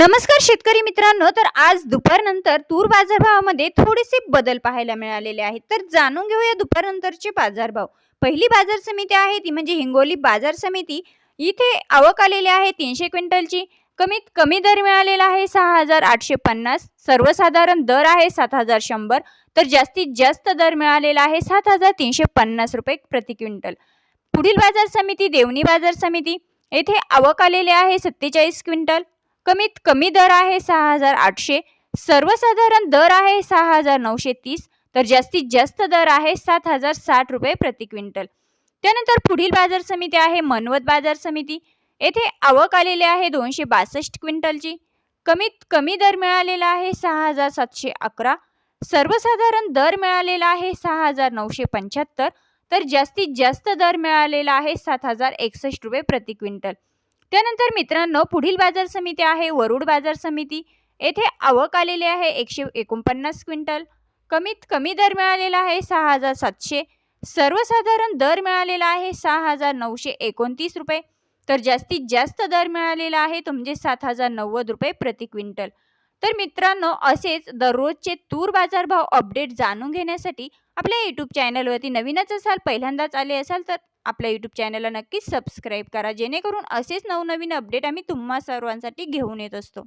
नमस्कार शेतकरी मित्रांनो तर आज दुपारनंतर तूर बाजारभावामध्ये थोडेसे बदल पाहायला मिळालेले आहेत. तर जाणून घेऊया दुपारनंतरचे बाजारभाव. पहिली बाजार समिती आहे ती म्हणजे हिंगोली बाजार समिती. इथे आवक आलेली आहे तीनशे क्विंटलची. कमीत कमी दर मिळालेला आहे सहा हजार आठशे पन्नास. सर्वसाधारण दर आहे सात हजार शंभर. तर जास्तीत जास्त दर मिळालेला आहे सात हजार तीनशे पन्नास रुपये प्रति क्विंटल. पुढील बाजार समिती देवणी बाजार समिती. येथे आवक आलेले आहे सत्तेचाळीस क्विंटल. कमीत कमी दर आहे सहा हजार आठशे सर्वसाधारण दर आहे सहा हजार नऊशे तीस तर जास्तीत जास्त दर आहे सात हजार साठ रुपये प्रति क्विंटल. त्यानंतर पुढील बाजार समिती आहे मनवत बाजार समिती. येथे आवक आलेली आहे दोनशे बासष्ट क्विंटलची. कमीत कमी दर मिळालेला आहे सहा हजार सातशे अकरा सर्वसाधारण दर मिळालेला आहे सहा हजार नऊशे पंच्याहत्तर तर जास्तीत जास्त दर मिळालेला आहे सात हजार एकसष्ट रुपये प्रति क्विंटल. त्यानंतर मित्रांनो पुढील बाजार समिती आहे वरुड बाजार समिती. येथे आवक आलेली आहे एकशे एकोणपन्नास क्विंटल. कमीत कमी दर मिळालेला आहे सहा हजार सातशे. सर्वसाधारण दर मिळालेला आहे सहा हजार नऊशे एकोणतीस रुपये. तर जास्तीत जास्त दर मिळालेला आहे तो म्हणजे सात हजार नव्वद रुपये प्रति क्विंटल. तर मित्रांनो असेच दररोजचे तूर बाजारभाव अपडेट जाणून घेण्यासाठी आपल्या यूट्यूब चॅनलवरती नवीनच असाल पहिल्यांदाच आले असाल तर आपल्या यूट्यूब चॅनलला नक्कीच सबस्क्राईब करा जेणेकरून असेच नवनवीन अपडेट आम्ही तुम्हा सर्वांसाठी घेऊन येत असतो.